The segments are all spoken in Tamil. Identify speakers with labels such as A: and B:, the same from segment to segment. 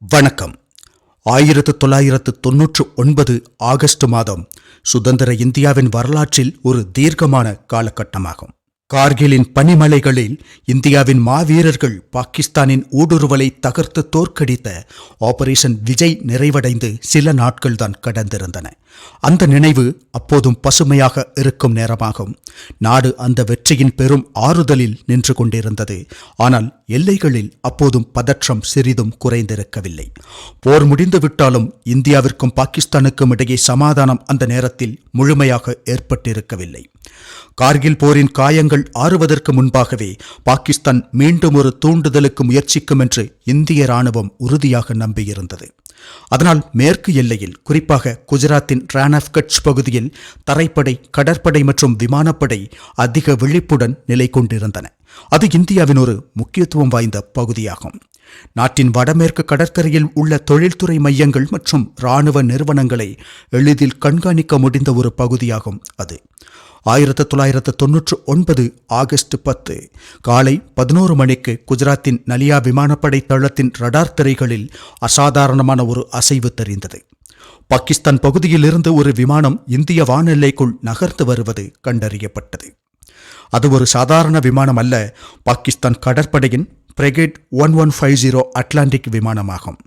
A: வணக்கம். ஆயிரத்து தொள்ளாயிரத்து தொன்னூற்று ஒன்பது ஆகஸ்ட் மாதம் சுதந்திர இந்தியாவின் வரலாற்றில் ஒரு தீர்க்கமான காலகட்டமாகும். கார்கிலின் பனிமலைகளில் இந்தியாவின் மாவீரர்கள் பாகிஸ்தானின் ஊடுருவலை தகர்த்து தோற்கடித்த ஆபரேஷன் விஜய் நிறைவடைந்து சில நாட்கள் தான் கடந்திருந்தன. அந்த நினைவு அப்போதும் பசுமையாக இருக்கும் நேரமாகும். நாடு அந்த வெற்றியின் பெரும் ஆறுதலில் நின்று கொண்டிருந்தது. ஆனால் எல்லைகளில் அப்போதும் பதற்றம் சிறிதும் குறைந்திருக்கவில்லை. போர் முடிந்துவிட்டாலும் இந்தியாவிற்கும் பாகிஸ்தானுக்கும் இடையே சமாதானம் அந்த நேரத்தில் முழுமையாக ஏற்பட்டிருக்கவில்லை. கார்கில் போரின் காயங்கள் ஆறுவதற்கு முன்பாகவே பாகிஸ்தான் மீண்டும் ஒரு தூண்டுதலுக்கு முயற்சிக்கும் என்று இந்திய ராணுவம் உறுதியாக நம்பியிருந்தது. அதனால் மேற்கு எல்லையில் குறிப்பாக குஜராத்தின் ரான் கட்ச் பகுதியில் தரைப்படை கடற்படை மற்றும் விமானப்படை அதிக விழிப்புடன் நிலை கொண்டிருந்தன. அது இந்தியாவின் ஒரு முக்கியத்துவம் வாய்ந்த பகுதியாகும். நாட்டின் வடமேற்கு கடற்கரையில் உள்ள தொழில்துறை மையங்கள் மற்றும் இராணுவ நிறுவனங்களை எளிதில் கண்காணிக்க முடிந்த ஒரு பகுதியாகும் அது. ஆயிரத்து தொள்ளாயிரத்து தொன்னூற்று ஒன்பது ஆகஸ்ட் பத்து காலை பதினோரு மணிக்கு குஜராத்தின் நலியா விமானப்படை தளத்தின் ரடார் திரைகளில் அசாதாரணமான ஒரு அசைவு தெரிந்தது. பாகிஸ்தான் பகுதியிலிருந்து ஒரு விமானம் இந்திய வானெல்லைக்குள் நகர்ந்து வருவது கண்டறியப்பட்டது. அது ஒரு சாதாரண விமானம் அல்ல பாகிஸ்தான் கடற்படையின் Breguet one one five zero Atlantic விமானமாகும்.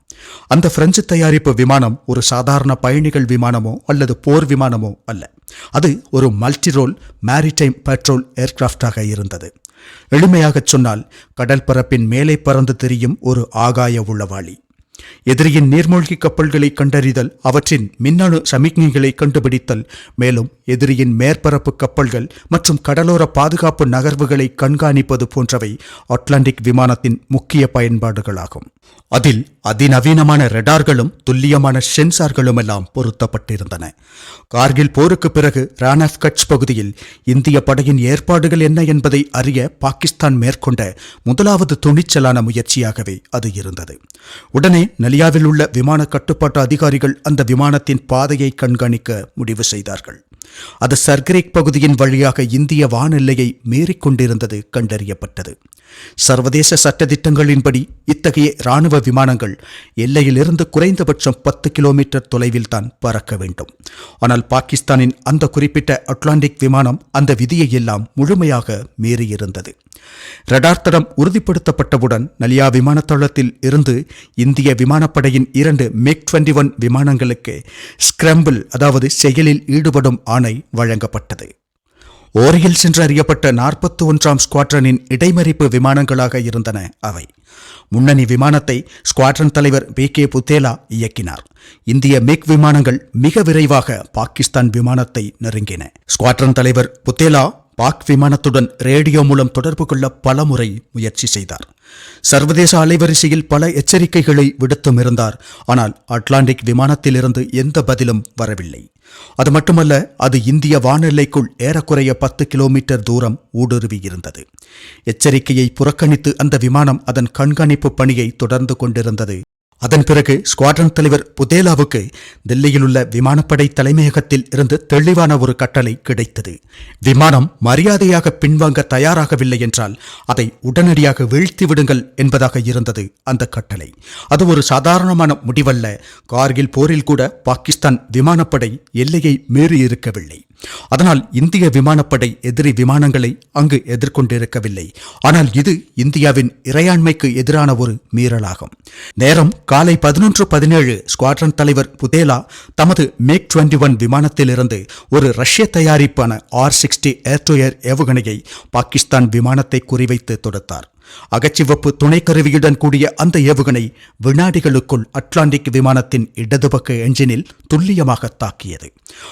A: அந்த பிரெஞ்சு தயாரிப்பு விமானம் ஒரு சாதாரண பயணிகள் விமானமோ அல்லது போர் விமானமோ அல்ல. அது ஒரு மல்டிரோல் மேரிடைம் பெட்ரோல் ஏர்கிராஃப்டாக இருந்தது. எளிமையாகச் சொன்னால் கடல் பரப்பின் மேலே பறந்து தெரியும் ஒரு ஆகாய உளவாளி எதிரியின் நீர்மூழ்கி கப்பல்களை கண்டறிதல் அவற்றின் மின்னணு சமிக்ஞைகளை கண்டுபிடித்தல் மேலும் எதிரியின் மேற்பரப்பு கப்பல்கள் மற்றும் கடலோர பாதுகாப்பு நகர்வுகளை கண்காணிப்பது போன்றவை அட்லாண்டிக் விமானத்தின் முக்கிய பயன்பாடுகளாகும். அதில் அதிநவீனமான ரெடார்களும் துல்லியமான சென்சார்களும் எல்லாம் பொருத்தப்பட்டிருந்தன. கார்கில் போருக்கு பிறகு ரானாஃப் கட்ச் பகுதியில் இந்திய படையின் ஏற்பாடுகள் என்ன என்பதை அறிய பாகிஸ்தான் மேற்கொண்ட முதலாவது துணிச்சலான முயற்சியாகவே அது இருந்தது. உடனே நலியாவில் உள்ள விமான கட்டுப்பாட்டு அதிகாரிகள் அந்த விமானத்தின் பாதையை கண்காணிக்க முடிவு செய்தார்கள். அது சர்க்ரேக் பகுதியின் வழியாக இந்திய வானெல்லையை மீறிக்கொண்டிருந்தது கண்டறியப்பட்டது. சர்வதேச சட்டத்திட்டங்களின்படி இத்தகைய இராணுவ விமானங்கள் எல்லையிலிருந்து குறைந்தபட்சம் பத்து கிலோமீட்டர் தொலைவில் தான் பறக்க வேண்டும். ஆனால் பாகிஸ்தானின் அந்த குறிப்பிட்ட அட்லாண்டிக் விமானம் அந்த விதியை எல்லாம் முழுமையாக மீறியிருந்தது. ரடார் தடம் உறுதிப்படுத்தப்பட்டவுடன் நலியா விமானத்தளத்தில் இருந்து இந்திய விமானப்படையின் இரண்டு மேக் டுவெண்டி ஒன் விமானங்களுக்கு ஸ்கிரம்பிள் அதாவது செயலில் ஈடுபடும் ஆணை வழங்கப்பட்டது. ஓரியில் சென்று அறியப்பட்ட நாற்பத்தி ஒன்றாம் ஸ்குவாட்ரனின் இடைமறிப்பு விமானங்களாக இருந்தன அவை. முன்னணி விமானத்தை ஸ்குவாட்ரன் தலைவர் பி கே புத்தேலா இயக்கினார். இந்திய மிக் விமானங்கள் மிக விரைவாக பாகிஸ்தான் விமானத்தை நெருங்கின. ஸ்குவாட்ரன் தலைவர் புத்தேலா பாக் விமானத்துடன் ரேடியோ மூலம் தொடர்பு கொள்ள பலமுறை முயற்சி செய்தார். சர்வதேச அலைவரிசையில் பல எச்சரிக்கைகளை விடுத்தும் இருந்தார். ஆனால் அட்லாண்டிக் விமானத்திலிருந்து எந்த பதிலும் வரவில்லை. அது மட்டுமல்ல அது இந்திய வானெல்லைக்குள் ஏறக்குறைய பத்து கிலோமீட்டர் தூரம் ஊடுருவியிருந்தது எச்சரிக்கையை புறக்கணித்து அந்த விமானம் அதன் கண்காணிப்பு பணியை தொடர்ந்து கொண்டிருந்தது. அதன் பிறகு ஸ்குவாட்ரன் தலைவர் புதேலாவுக்கு தில்லியில் உள்ள விமானப்படை தலைமையகத்தில் இருந்து தெளிவான ஒரு கட்டளை கிடைத்தது. விமானம் மரியாதையாக பின்வாங்க தயாராகவில்லை என்றால் அதை உடனடியாக வீழ்த்தி விடுங்கள் என்பதாக இருந்தது அந்த கட்டளை. அது ஒரு சாதாரணமான முடிவல்ல. கார்கில் போரில் கூட பாகிஸ்தான் விமானப்படை எல்லையை மீறியிருக்கவில்லை. அதனால் இந்திய விமானப்படை எதிரி விமானங்களை அங்கு எதிர்கொண்டிருக்கவில்லை. ஆனால் இது இந்தியாவின் இறையாண்மைக்கு எதிரான ஒரு மீறலாகும். நேரம் காலை பதினொன்று பதினேழு ஸ்குவாட்ரன் தலைவர் புதேலா தமது மேக் டுவெண்டி ஒன் விமானத்திலிருந்து ஒரு ரஷ்ய தயாரிப்பான R sixty air to air ஏவுகணையை பாகிஸ்தான் விமானத்தை குறிவைத்து தொடுத்தார். அகச்சிவப்பு துணைக்கருவியுடன் கூடிய அந்த ஏவுகணை வினாடிகளுக்குள் அட்லாண்டிக் விமானத்தின் இடதுபக்க என்ஜினில் துல்லியமாக தாக்கியது.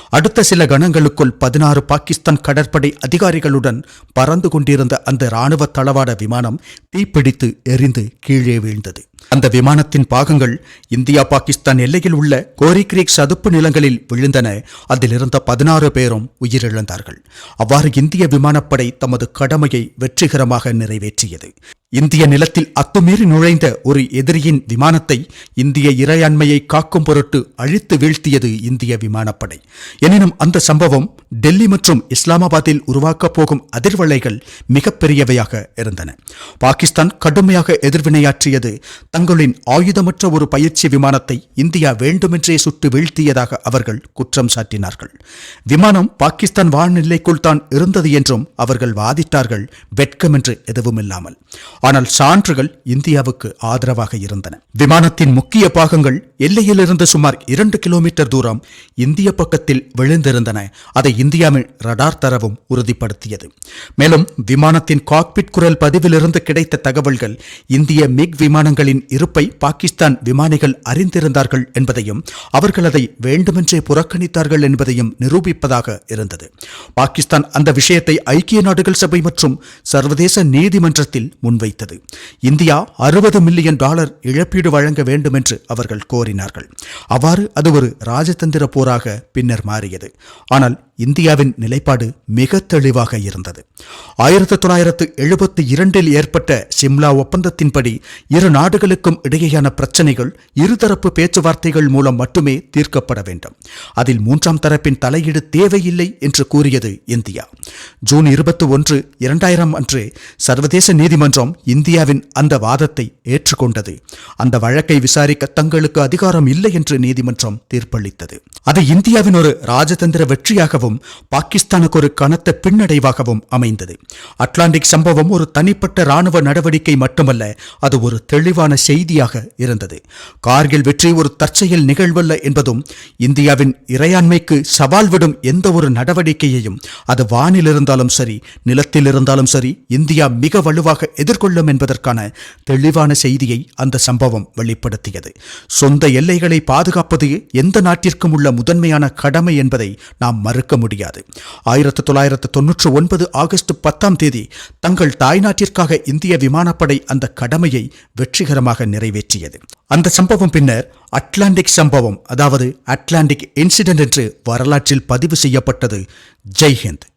A: அடுத்த சில கணங்களுக்குள் பதினாறு பாகிஸ்தான் கடற்படை அதிகாரிகளுடன் பறந்து கொண்டிருந்த அந்த இராணுவ தளவாட விமானம் தீப்பிடித்து எரிந்து கீழே வீழ்ந்தது. அந்த விமானத்தின் பாகங்கள் இந்தியா பாகிஸ்தான் எல்லையில் உள்ள கோரி கிரீக் சதுப்பு நிலங்களில் விழுந்தன. அதிலிருந்த பதினாறு பேரும் உயிரிழந்தார்கள். அவ்வாறு இந்திய விமானப்படை தமது கடமையை வெற்றிகரமாக நிறைவேற்றியது. இந்திய நிலத்தில் அத்துமீறி நுழைந்த ஒரு எதிரியின் விமானத்தை இந்திய இறையாண்மையை காக்கும் பொருட்டு அழித்து வீழ்த்தியது இந்திய விமானப்படை. எனினும் அந்த சம்பவம் டெல்லி மற்றும் இஸ்லாமாபாத்தில் உருவாக்கப் போகும் அதிர்வலைகள் மிகப்பெரியவையாக இருந்தன. பாகிஸ்தான் கடுமையாக எதிர்வினையாற்றியது தங்களின் ஆயுதமற்ற ஒரு பயிற்சி விமானத்தை இந்தியா வேண்டுமென்றே சுட்டு வீழ்த்தியதாக அவர்கள் குற்றம் சாட்டினார்கள். விமானம் பாகிஸ்தான் வான்நிலைக்குள் தான் இருந்தது என்றும் அவர்கள் வாதிட்டார்கள் வெட்கமென்று எதுவும் இல்லாமல் ஆனால் சான்றுகள் இந்தியாவுக்கு ஆதரவாக இருந்தன. விமானத்தின் முக்கிய பாகங்கள் எல்லையிலிருந்து சுமார் இரண்டு கிலோமீட்டர் தூரம் இந்திய பக்கத்தில் விழுந்திருந்தன. அதை இந்தியாவின் ரடார் தரவும் உறுதிப்படுத்தியது. மேலும் விமானத்தின் காக்பிட் குரல் பதிவிலிருந்து கிடைத்த தகவல்கள் இந்திய மிக் விமானங்களின் இருப்பை பாகிஸ்தான் விமானிகள் அறிந்திருந்தார்கள் என்பதையும் அவர்கள் அதை வேண்டுமென்றே புறக்கணித்தார்கள் என்பதையும் நிரூபிப்பதாக இருந்தது. பாகிஸ்தான் அந்த விஷயத்தை ஐக்கிய நாடுகள் சபை மற்றும் சர்வதேச நீதிமன்றத்தில் முன்வைத்தது. இந்தியா அறுபது மில்லியன் டாலர் இழப்பீடு வழங்க வேண்டும் என்று அவர்கள் கோரினார்கள். அவ்வாறு அது ஒரு ராஜதந்திர போராக பின்னர் மாறியது. ஆனால் இந்தியாவின் நிலைப்பாடு மிக தெளிவாக இருந்தது. ஆயிரத்தி தொள்ளாயிரத்து எழுபத்தி இரண்டில் ஏற்பட்ட சிம்லா ஒப்பந்தத்தின்படி இரு நாடுகளுக்கும் இடையேயான பிரச்சனைகள் இருதரப்பு பேச்சுவார்த்தைகள் மூலம் மட்டுமே தீர்க்கப்பட வேண்டும். அதில் மூன்றாம் தரப்பின் தலையீடு தேவையில்லை என்று கூறியது இந்தியா. ஜூன் இருபத்தி ஒன்று இரண்டாயிரம் அன்று சர்வதேச நீதிமன்றம் இந்தியாவின் அந்த வாதத்தை ஏற்றுக்கொண்டது. அந்த வழக்கை விசாரிக்க தங்களுக்கு அதிகாரம் இல்லை என்று நீதிமன்றம் தீர்ப்பளித்தது. அது இந்தியாவின் ஒரு ராஜதந்திர வெற்றியாகவும் பாகிஸ்தானுக்கு ஒரு கனத்த பின்னடைவாகவும் அமைந்தது. அட்லாண்டிக் சம்பவம் ஒரு தனிப்பட்ட ராணுவ நடவடிக்கை மட்டுமல்ல அது ஒரு தெளிவான செய்தியாக இருந்தது. கார்கில் வெற்றி ஒரு தற்செயல் நிகழ்வல்ல என்பதும் இந்தியாவின் இறையாண்மைக்கு சவால் விடும் எந்த ஒரு நடவடிக்கையையும் அது வானில் இருந்தாலும் சரி நிலத்தில் இருந்தாலும் சரி இந்தியா மிக வலுவாக எதிர்கொள்ளும் என்பதற்கான தெளிவான செய்தியை அந்த சம்பவம் வெளிப்படுத்தியது. சொந்த எல்லைகளை பாதுகாப்பது எந்த நாட்டிற்கும் உள்ள முதன்மையான கடமை என்பதை நாம் மறுக்க முடியாது. ஆயிரத்து தொள்ளாயிரத்து தொன்னூற்று ஒன்பது ஆகஸ்ட் பத்தாம் தேதி தங்கள் தாய்நாட்டிற்காக இந்திய விமானப்படை அந்த கடமையை வெற்றிகரமாக நிறைவேற்றியது. அந்த சம்பவம் பின்னர் அட்லாண்டிக் சம்பவம் அதாவது அட்லாண்டிக் இன்சிடென்ட் என்று வரலாற்றில் பதிவு செய்யப்பட்டது. ஜெய்ஹிந்த்.